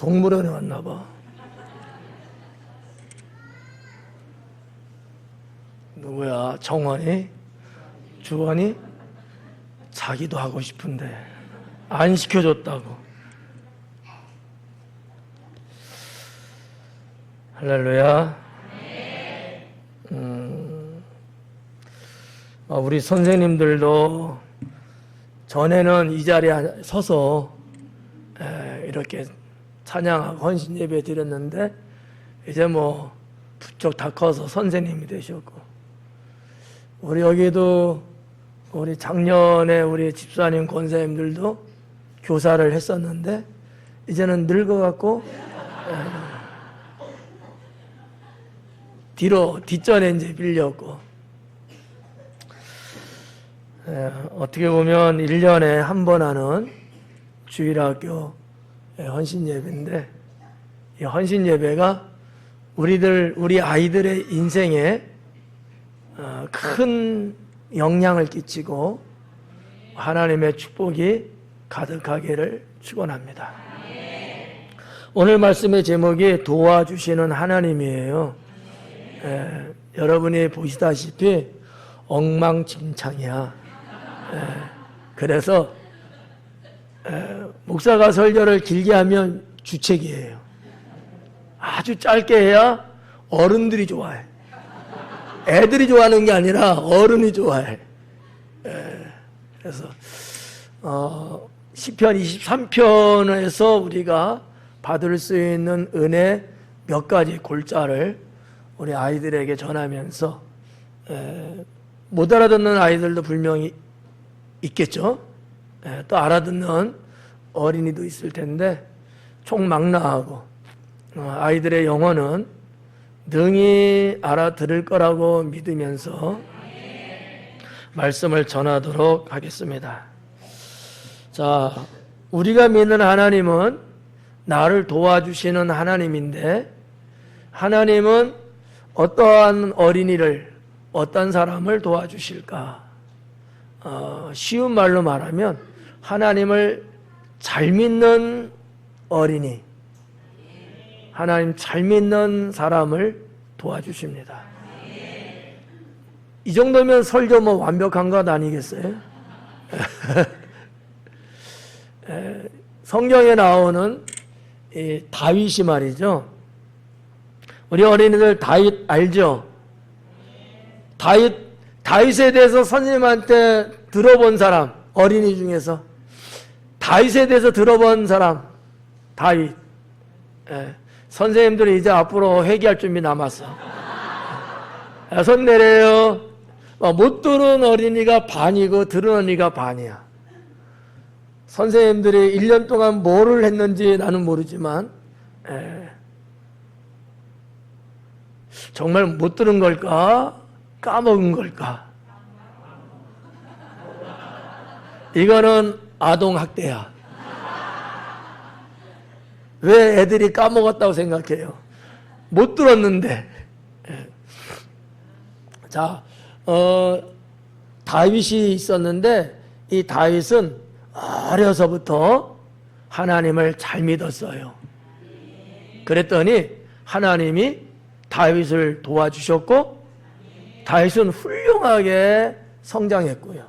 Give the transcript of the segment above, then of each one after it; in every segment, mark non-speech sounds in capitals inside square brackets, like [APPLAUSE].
동물원에 왔나 봐. 누구야? 정원이? 주원이? 자기도 하고 싶은데 안 시켜줬다고. 할렐루야. 음, 어, 우리 선생님들도 전에는 이 자리에 서서 에, 이렇게 찬양하고 헌신 예배 드렸는데 이제 뭐 부쩍 다 커서 선생님이 되셨고 우리 여기도 우리 작년에 우리 집사님 권사님들도 교사를 했었는데 이제는 늙어갖고 에, 뒤로 뒷전에 이제 빌렸고. 에, 어떻게 보면 1년에 한 번 하는 주일학교 헌신 예배인데 이 헌신 예배가 우리들 우리 아이들의 인생에 어, 큰 영향을 끼치고 하나님의 축복이 가득하기를 축원합니다. 오늘 말씀의 제목이 도와주시는 하나님이에요. 에, 여러분이 보시다시피 엉망진창이야. 에, 그래서 에, 목사가 설교를 길게 하면 주책이에요. 아주 짧게 해야 어른들이 좋아해. 애들이 좋아하는 게 아니라 어른이 좋아해. 에, 그래서 어, 시편 23편에서 우리가 받을 수 있는 은혜 몇 가지 골자를 우리 아이들에게 전하면서 에, 못 알아듣는 아이들도 분명히 있겠죠. 에, 또 알아듣는 어린이도 있을 텐데 총망라하고 어, 아이들의 영혼은 능히 알아들을 거라고 믿으면서 말씀을 전하도록 하겠습니다. 자, 우리가 믿는 하나님은 나를 도와주시는 하나님인데 하나님은 어떠한 어린이를 어떤 사람을 도와주실까? 어, 쉬운 말로 말하면 하나님을 잘 믿는 어린이, 하나님 잘 믿는 사람을 도와주십니다. 이 정도면 설교 뭐 완벽한 것 아니겠어요? [LAUGHS] 에, 성경에 나오는 이 다윗이 말이죠. 우리 어린이들 다윗 알죠? 다윗 다윗에 대해서 선생님한테 들어본 사람 어린이 중에서 다윗에 대해서 들어본 사람 다윗. 예, 선생님들이 이제 앞으로 회개할 준비 남았어. 야, 손 내려요. 어, 못 들은 어린이가 반이고 들은 어린이가 반이야. 선생님들이 1년 동안 뭐를 했는지 나는 모르지만 예, 정말 못 들은 걸까? 까먹은 걸까? 이거는 아동학대야. 왜 애들이 까먹었다고 생각해요? 못 들었는데. 예. 자, 어, 다윗이 있었는데, 이 다윗은 어려서부터 하나님을 잘 믿었어요. 그랬더니 하나님이 다윗을 도와주셨고, 다윗은 훌륭하게 성장했고요.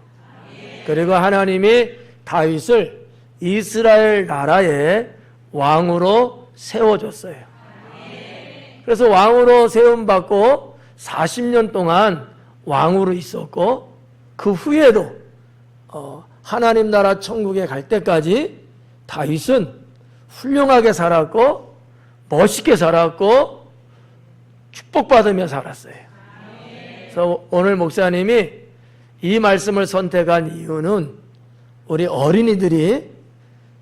그리고 하나님이 다윗을 이스라엘 나라의 왕으로 세워줬어요. 그래서 왕으로 세움받고 40년 동안 왕으로 있었고 그 후에도 어, 하나님 나라 천국에 갈 때까지 다윗은 훌륭하게 살았고 멋있게 살았고 축복받으며 살았어요. 그래서 오늘 목사님이 이 말씀을 선택한 이유는 우리 어린이들이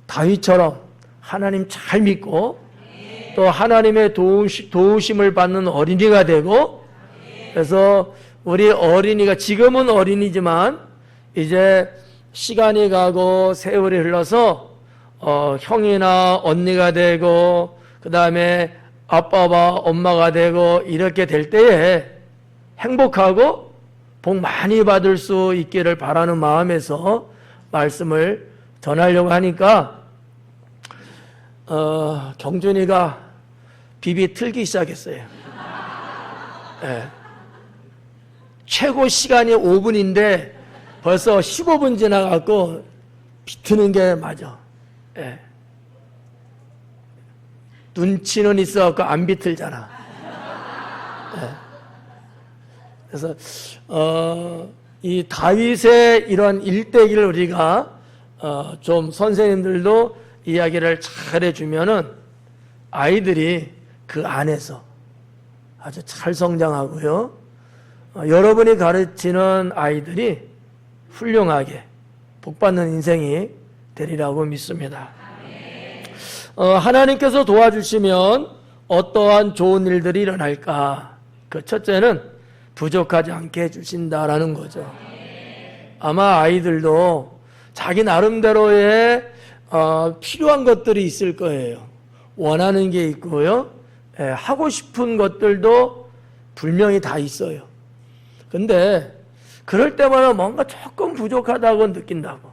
다윗처럼 하나님 잘 믿고 또 하나님의 도우심을 받는 어린이가 되고 그래서 우리 어린이가 지금은 어린이지만 이제 시간이 가고 세월이 흘러서 어, 형이나 언니가 되고 그 다음에 아빠와 엄마가 되고 이렇게 될 때에 행복하고 복 많이 받을 수 있기를 바라는 마음에서 말씀을 전하려고 하니까 어, 경준이가 비비 틀기 시작했어요. [LAUGHS] 예. 최고 시간이 5분인데 벌써 15분 지나갖고 비트는 게 맞아. 예. 눈치는 있어갖고 안 비틀잖아. 예. 그래서 어, 이 다윗의 이런 일대기를 우리가 어, 좀 선생님들도 이야기를 잘 해주면은 아이들이 그 안에서 아주 잘 성장하고요. 어, 여러분이 가르치는 아이들이 훌륭하게 복받는 인생이 되리라고 믿습니다. 어, 하나님께서 도와주시면 어떠한 좋은 일들이 일어날까? 그 첫째는 부족하지 않게 해주신다라는 거죠. 아마 아이들도 자기 나름대로의 어, 필요한 것들이 있을 거예요. 원하는 게 있고요. 예, 하고 싶은 것들도 분명히 다 있어요. 근데 그럴 때마다 뭔가 조금 부족하다고 느낀다고.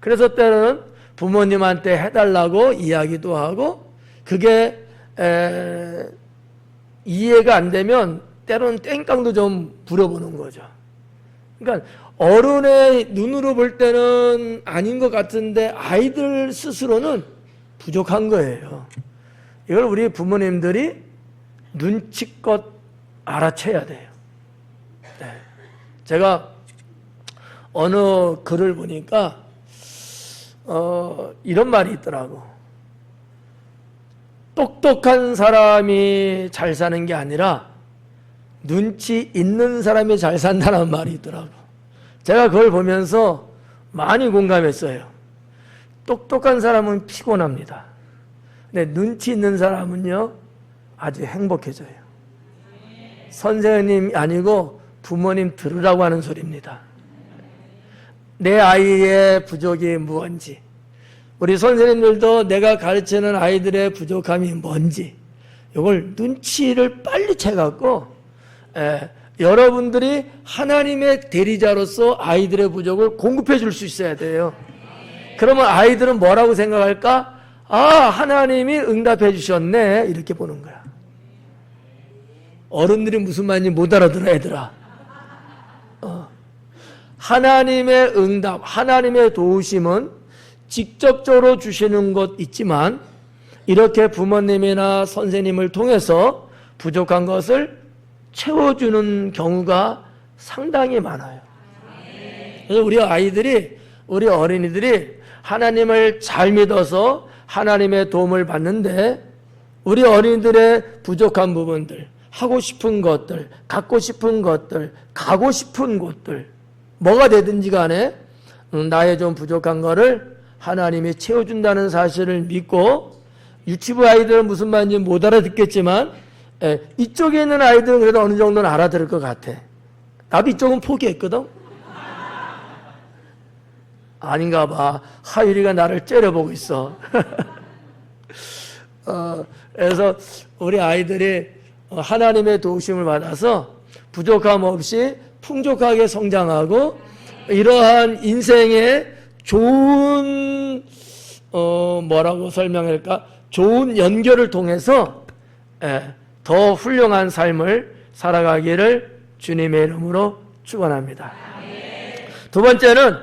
그래서 때는 부모님한테 해달라고 이야기도 하고 그게 에, 이해가 안 되면 때로는 땡깡도 좀 부려보는 거죠. 그러니까 어른의 눈으로 볼 때는 아닌 것 같은데 아이들 스스로는 부족한 거예요. 이걸 우리 부모님들이 눈치껏 알아채야 돼요. 네. 제가 어느 글을 보니까 어, 이런 말이 있더라고. 똑똑한 사람이 잘 사는 게 아니라 눈치 있는 사람이 잘 산다는 말이 있더라고. 제가 그걸 보면서 많이 공감했어요. 똑똑한 사람은 피곤합니다. 근데 눈치 있는 사람은요, 아주 행복해져요. 선생님 아니고 부모님 들으라고 하는 소리입니다. 내 아이의 부족이 무언지, 우리 선생님들도 내가 가르치는 아이들의 부족함이 뭔지, 이걸 눈치를 빨리 채갖고, 에, 여러분들이 하나님의 대리자로서 아이들의 부족을 공급해 줄 수 있어야 돼요. 그러면 아이들은 뭐라고 생각할까? 아, 하나님이 응답해 주셨네. 이렇게 보는 거야. 어른들이 무슨 말인지 못 알아들어, 애들아. 어. 하나님의 응답, 하나님의 도우심은 직접적으로 주시는 것 있지만, 이렇게 부모님이나 선생님을 통해서 부족한 것을 채워주는 경우가 상당히 많아요. 그래서 우리 아이들이, 우리 어린이들이 하나님을 잘 믿어서 하나님의 도움을 받는데 우리 어린이들의 부족한 부분들, 하고 싶은 것들, 갖고 싶은 것들, 가고 싶은 곳들, 뭐가 되든지 간에 음, 나의 좀 부족한 거를 하나님이 채워준다는 사실을 믿고 유치부 아이들은 무슨 말인지 못 알아듣겠지만 에, 이쪽에 있는 아이들은 그래도 어느 정도는 알아들을 것 같아. 나도 이쪽은 포기했거든. 아닌가 봐. 하율이가 나를 째려보고 있어. [LAUGHS] 어, 그래서 우리 아이들이 하나님의 도우심을 받아서 부족함 없이 풍족하게 성장하고 이러한 인생의 좋은 어, 뭐라고 설명할까? 좋은 연결을 통해서 예, 더 훌륭한 삶을 살아가기를 주님의 이름으로 축원합니다. 두 번째는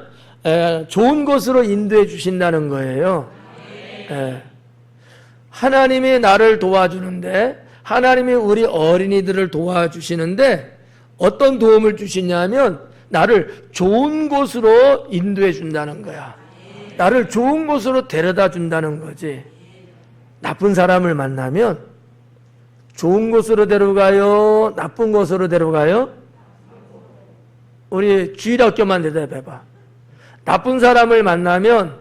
에, 좋은 곳으로 인도해 주신다는 거예요. 에, 하나님이 나를 도와주는데 하나님이 우리 어린이들을 도와주시는데 어떤 도움을 주시냐면 나를 좋은 곳으로 인도해 준다는 거야. 나를 좋은 곳으로 데려다 준다는 거지. 나쁜 사람을 만나면 좋은 곳으로 데려가요? 나쁜 곳으로 데려가요? 우리 주일학교만 대답해봐. 나쁜 사람을 만나면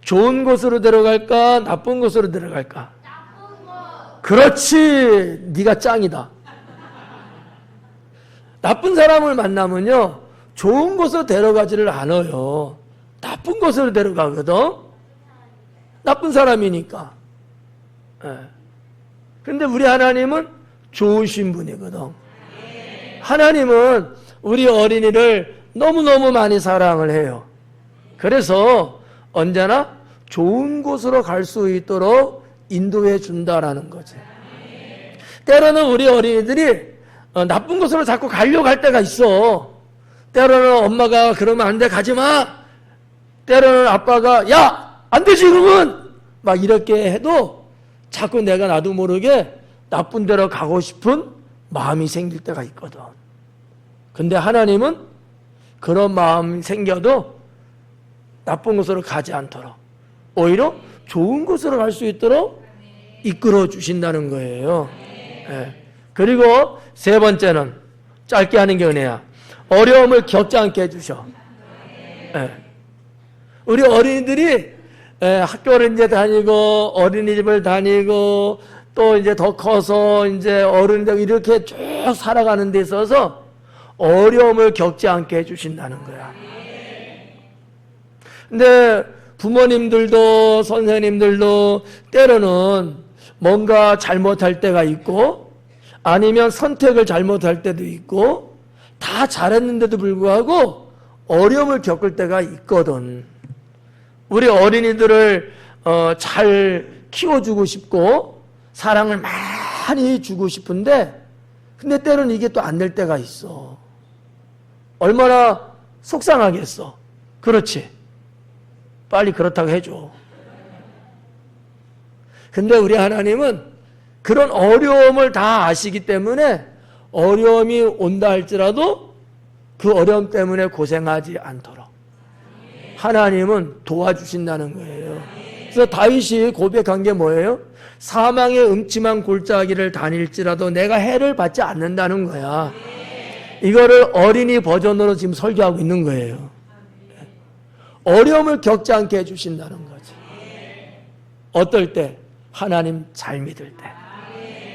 좋은 곳으로 데려갈까? 나쁜 곳으로 데려갈까? 그렇지. 네가 짱이다. 나쁜 사람을 만나면요. 좋은 곳으로 데려가지를 않아요. 나쁜 곳으로 데려가거든. 나쁜 사람이니까. 예. 근데 우리 하나님은 좋으신 분이거든. 하나님은 우리 어린이를 너무너무 많이 사랑을 해요. 그래서 언제나 좋은 곳으로 갈 수 있도록 인도해 준다라는 거지. 때로는 우리 어린이들이 어, 나쁜 곳으로 자꾸 가려고 할 때가 있어. 때로는 엄마가 그러면 안 돼, 가지 마. 때로는 아빠가 야, 안 되지 그러면 막 이렇게 해도 자꾸 내가 나도 모르게 나쁜 데로 가고 싶은 마음이 생길 때가 있거든. 근데 하나님은 그런 마음이 생겨도 나쁜 곳으로 가지 않도록 오히려 좋은 곳으로 갈 수 있도록 이끌어 주신다는 거예요. 예. 그리고 세 번째는 짧게 하는 게 은혜야. 어려움을 겪지 않게 해주셔. 예. 우리 어린이들이 예, 학교를 이제 다니고 어린이집을 다니고 또 이제 더 커서 이제 어른들 이렇게 쭉 살아가는 데 있어서 어려움을 겪지 않게 해주신다는 거야. 근데 부모님들도 선생님들도 때로는 뭔가 잘못할 때가 있고 아니면 선택을 잘못할 때도 있고 다 잘했는데도 불구하고 어려움을 겪을 때가 있거든. 우리 어린이들을 어, 잘 키워주고 싶고 사랑을 많이 주고 싶은데 근데 때로는 이게 또 안 될 때가 있어. 얼마나 속상하겠어. 그렇지. 빨리 그렇다고 해줘. 근데 우리 하나님은 그런 어려움을 다 아시기 때문에 어려움이 온다 할지라도 그 어려움 때문에 고생하지 않도록 하나님은 도와주신다는 거예요. 그래서 다윗이 고백한 게 뭐예요? 사망의 음침한 골짜기를 다닐지라도 내가 해를 받지 않는다는 거야. 이거를 어린이 버전으로 지금 설교하고 있는 거예요. 어려움을 겪지 않게 해주신다는 거지. 어떨 때? 하나님 잘 믿을 때.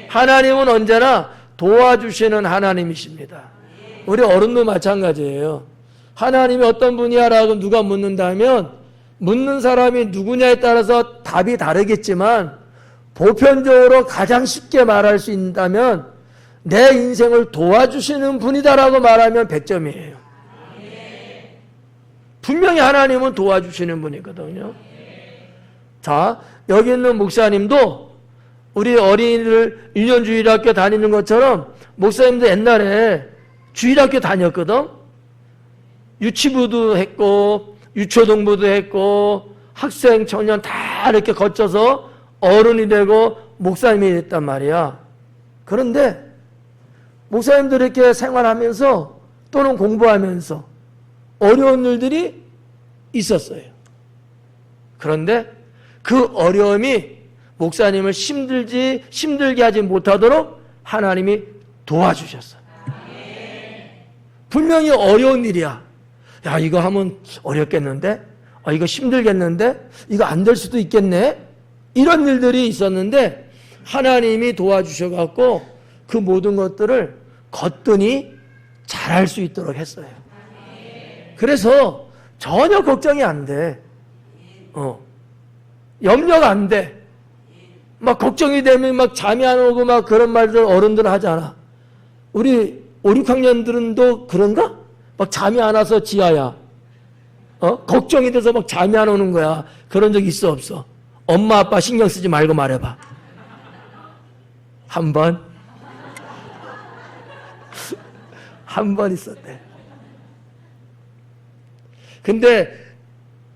하나님은 언제나 도와주시는 하나님이십니다. 우리 어른도 마찬가지예요. 하나님이 어떤 분이야라고 누가 묻는다면 묻는 사람이 누구냐에 따라서 답이 다르겠지만 보편적으로 가장 쉽게 말할 수 있다면 내 인생을 도와주시는 분이다라고 말하면 100점이에요. 분명히 하나님은 도와주시는 분이거든요. 자, 여기 있는 목사님도 우리 어린이들 1년 주일학교 다니는 것처럼 목사님도 옛날에 주일학교 다녔거든. 유치부도 했고 유초동부도 했고 학생 청년 다 이렇게 거쳐서 어른이 되고 목사님이 됐단 말이야. 그런데 목사님들 이렇게 생활하면서 또는 공부하면서 어려운 일들이 있었어요. 그런데 그 어려움이 목사님을 힘들지 힘들게 하지 못하도록 하나님이 도와주셨어요. 분명히 어려운 일이야. 야 이거 하면 어렵겠는데, 아 이거 힘들겠는데, 이거 안 될 수도 있겠네. 이런 일들이 있었는데 하나님이 도와주셔갖고 그 모든 것들을 거뜬히 잘할 수 있도록 했어요. 그래서 전혀 걱정이 안 돼. 어. 염려가 안 돼. 막 걱정이 되면 막 잠이 안 오고 막 그런 말들 어른들 하잖아. 우리 5, 6학년들은 그런가? 막 잠이 안 와서 지하야. 어? 걱정이 돼서 막 잠이 안 오는 거야. 그런 적 있어 없어? 엄마 아빠 신경 쓰지 말고 말해봐. 한 번? [LAUGHS] 한 번 있었대. 근데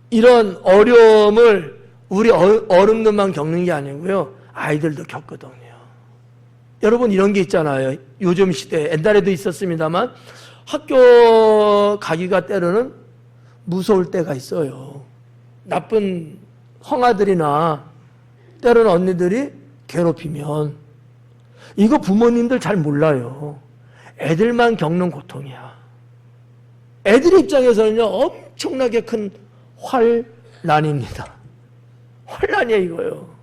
이런 어려움을 우리 어- 어른들만 겪는 게 아니고요. 아이들도 겪거든요. 여러분 이런 게 있잖아요. 요즘 시대, 옛날에도 있었습니다만 학교 가기가 때로는 무서울 때가 있어요. 나쁜 형아들이나 때로는 언니들이 괴롭히면 이거 부모님들 잘 몰라요. 애들만 겪는 고통이야. 애들 입장에서는요 엄청나게 큰 환란입니다. 환란이야 이거요.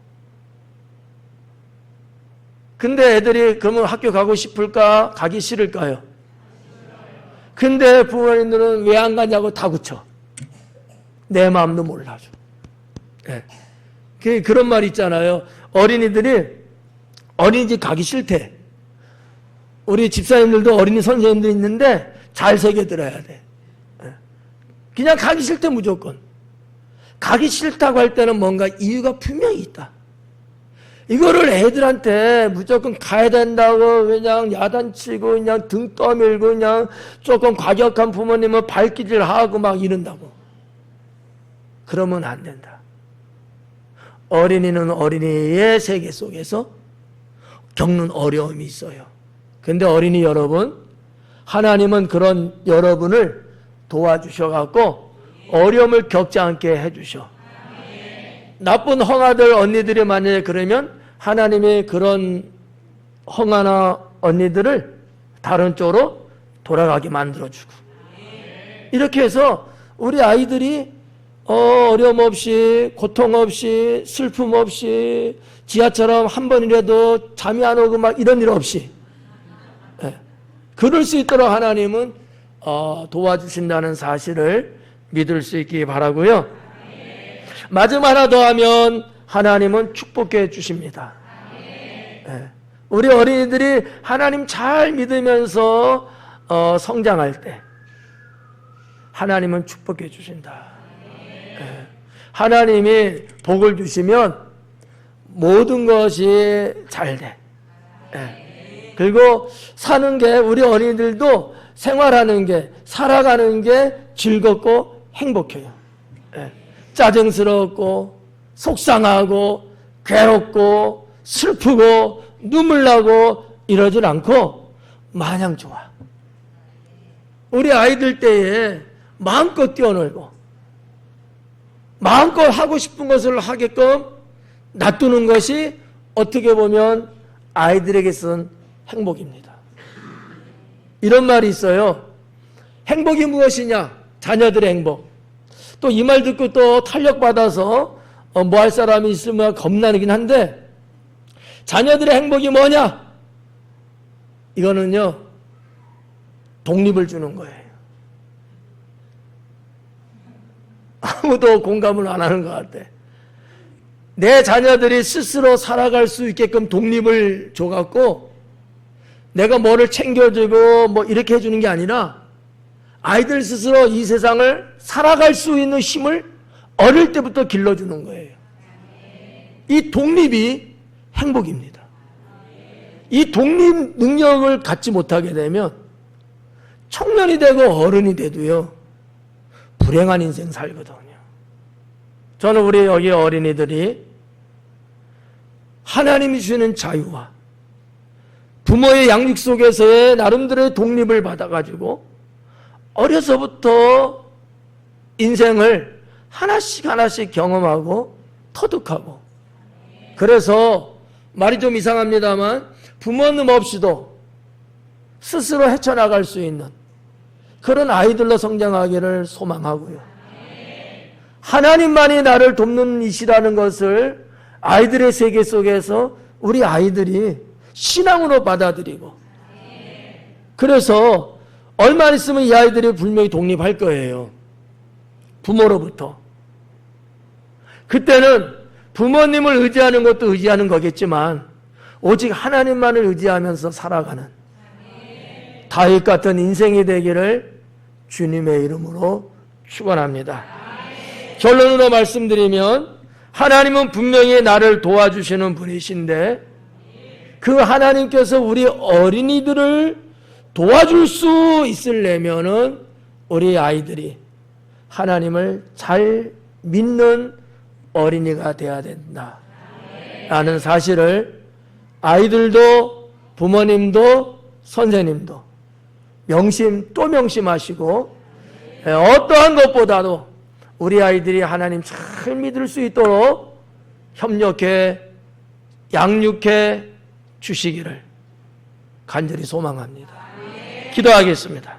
근데 애들이 그러면 학교 가고 싶을까? 가기 싫을까요? 근데 부모님들은 왜 안 가냐고 다구쳐. 내 마음도 몰라줘. 네. 그, 그런 말 있잖아요. 어린이들이 어린이집 가기 싫대. 우리 집사님들도 어린이 선생님들 있는데 잘 새겨 들어야 돼. 예. 그냥 가기 싫대 무조건. 가기 싫다고 할 때는 뭔가 이유가 분명히 있다. 이거를 애들한테 무조건 가야 된다고 그냥 야단치고 그냥 등 떠밀고 그냥 조금 과격한 부모님은 발기질 하고 막 이런다고. 그러면 안 된다. 어린이는 어린이의 세계 속에서 겪는 어려움이 있어요. 근데 어린이 여러분, 하나님은 그런 여러분을 도와주셔갖고 어려움을 겪지 않게 해주셔. 나쁜 헝아들 언니들이 만약에 그러면 하나님이 그런 헝아나 언니들을 다른 쪽으로 돌아가게 만들어주고. 이렇게 해서 우리 아이들이 어, 어려움 없이, 고통 없이, 슬픔 없이, 지하처럼 한 번이라도 잠이 안 오고 막 이런 일 없이, 예. 그럴 수 있도록 하나님은 어, 도와주신다는 사실을 믿을 수 있기 바라고요. 마지막 하나 더 하면 하나님은 축복해 주십니다. 예. 우리 어린이들이 하나님 잘 믿으면서 어, 성장할 때 하나님은 축복해 주신다. 예. 하나님이 복을 주시면 모든 것이 잘 돼. 예. 그리고 사는 게 우리 어린이들도 생활하는 게 살아가는 게 즐겁고 행복해요. 예. 짜증스럽고 속상하고 괴롭고 슬프고 눈물 나고 이러질 않고 마냥 좋아. 우리 아이들 때에 마음껏 뛰어놀고 마음껏 하고 싶은 것을 하게끔 놔두는 것이 어떻게 보면 아이들에게선 행복입니다. 이런 말이 있어요. 행복이 무엇이냐? 자녀들의 행복. 또 이 말 듣고 또 탄력받아서 어, 뭐 할 사람이 있으면 겁나긴 한데 자녀들의 행복이 뭐냐? 이거는요, 독립을 주는 거예요. 아무도 공감을 안 하는 것 같아. 내 자녀들이 스스로 살아갈 수 있게끔 독립을 줘갖고 내가 뭐를 챙겨주고 뭐 이렇게 해주는 게 아니라 아이들 스스로 이 세상을 살아갈 수 있는 힘을 어릴 때부터 길러주는 거예요. 이 독립이 행복입니다. 이 독립 능력을 갖지 못하게 되면 청년이 되고 어른이 돼도요, 불행한 인생 살거든요. 저는 우리 여기 어린이들이 하나님이 주시는 자유와 부모의 양육 속에서의 나름대로의 독립을 받아가지고 어려서부터 인생을 하나씩 하나씩 경험하고 터득하고 그래서 말이 좀 이상합니다만 부모님 없이도 스스로 헤쳐나갈 수 있는 그런 아이들로 성장하기를 소망하고요. 하나님만이 나를 돕는 이시라는 것을 아이들의 세계 속에서 우리 아이들이 신앙으로 받아들이고 그래서 얼마 있으면 이 아이들이 분명히 독립할 거예요. 부모로부터. 그때는 부모님을 의지하는 것도 의지하는 거겠지만 오직 하나님만을 의지하면서 살아가는 다윗 같은 인생이 되기를 주님의 이름으로 축원합니다. 결론으로 말씀드리면 하나님은 분명히 나를 도와주시는 분이신데 그 하나님께서 우리 어린이들을 도와줄 수 있으려면은 우리 아이들이 하나님을 잘 믿는 어린이가 되어야 된다. 라는 사실을 아이들도 부모님도 선생님도 명심 또 명심하시고 예, 어떠한 것보다도 우리 아이들이 하나님 잘 믿을 수 있도록 협력해 양육해 주시기를 간절히 소망합니다. 기도하겠습니다.